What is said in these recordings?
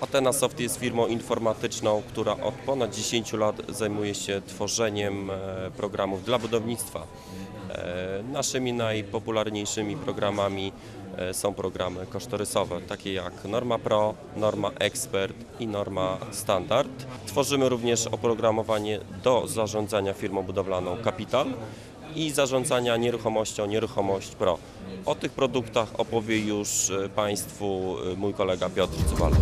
Atena Soft jest firmą informatyczną, która od ponad 10 lat zajmuje się tworzeniem e, programów dla budownictwa. E, Naszymi najpopularniejszymi programami e, są programy kosztorysowe, takie jak Norma Pro, Norma Expert i Norma Standard. Tworzymy również oprogramowanie do zarządzania firmą budowlaną Capital i zarządzania nieruchomością Nieruchomość Pro. O tych produktach opowie już Państwu mój kolega Piotr Cybal.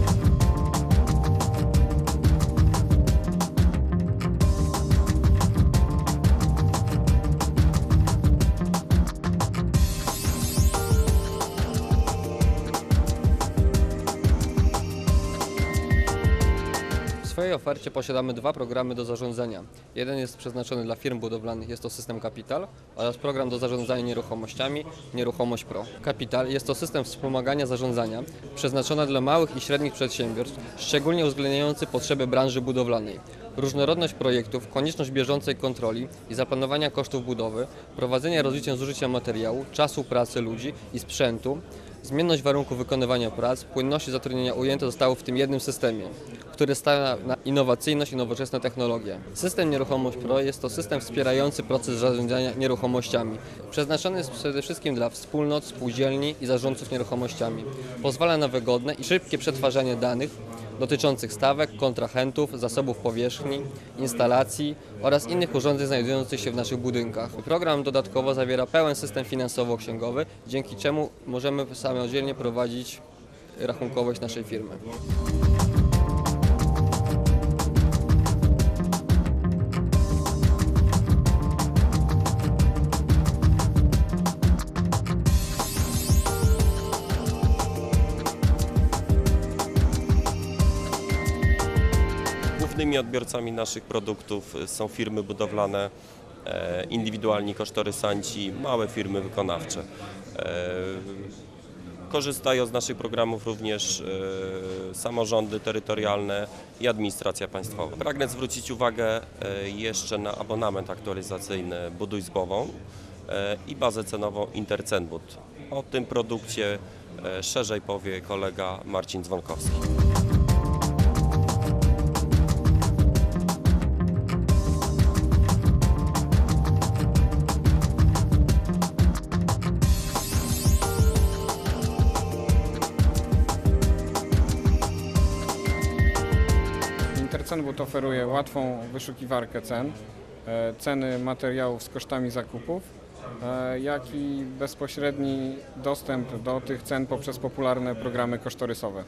Ofercie posiadamy dwa programy do zarządzania. Jeden jest przeznaczony dla firm budowlanych, jest to system Capital oraz program do zarządzania nieruchomościami Nieruchomość Pro. Capital jest to system wspomagania zarządzania przeznaczony dla małych i średnich przedsiębiorstw, szczególnie uwzględniający potrzeby branży budowlanej. Różnorodność projektów, konieczność bieżącej kontroli i zaplanowania kosztów budowy, prowadzenie rozliczeń zużycia materiału, czasu pracy ludzi i sprzętu, Zmienność warunków wykonywania prac, płynności zatrudnienia ujęte zostało w tym jednym systemie, który stawia na innowacyjność i nowoczesne technologie. System Nieruchomość Pro jest to system wspierający proces zarządzania nieruchomościami. Przeznaczony jest przede wszystkim dla wspólnot, spółdzielni i zarządców nieruchomościami. Pozwala na wygodne i szybkie przetwarzanie danych dotyczących stawek, kontrahentów, zasobów powierzchni, instalacji oraz innych urządzeń znajdujących się w naszych budynkach. Program dodatkowo zawiera pełen system finansowo-księgowy, dzięki czemu możemy samodzielnie prowadzić rachunkowość naszej firmy. Głównymi odbiorcami naszych produktów są firmy budowlane, e, indywidualni kosztorysanci, małe firmy wykonawcze. E, Korzystają z naszych programów również e, samorządy terytorialne i administracja państwowa. Pragnę zwrócić uwagę e, jeszcze na abonament aktualizacyjny Buduj z głową e, i bazę cenową Intercenbud. O tym produkcie e, szerzej powie kolega Marcin Dzwonkowski. Intercenbud oferuje łatwą wyszukiwarkę cen, e, ceny materiałów z kosztami zakupów, e, jak i bezpośredni dostęp do tych cen poprzez popularne programy kosztorysowe.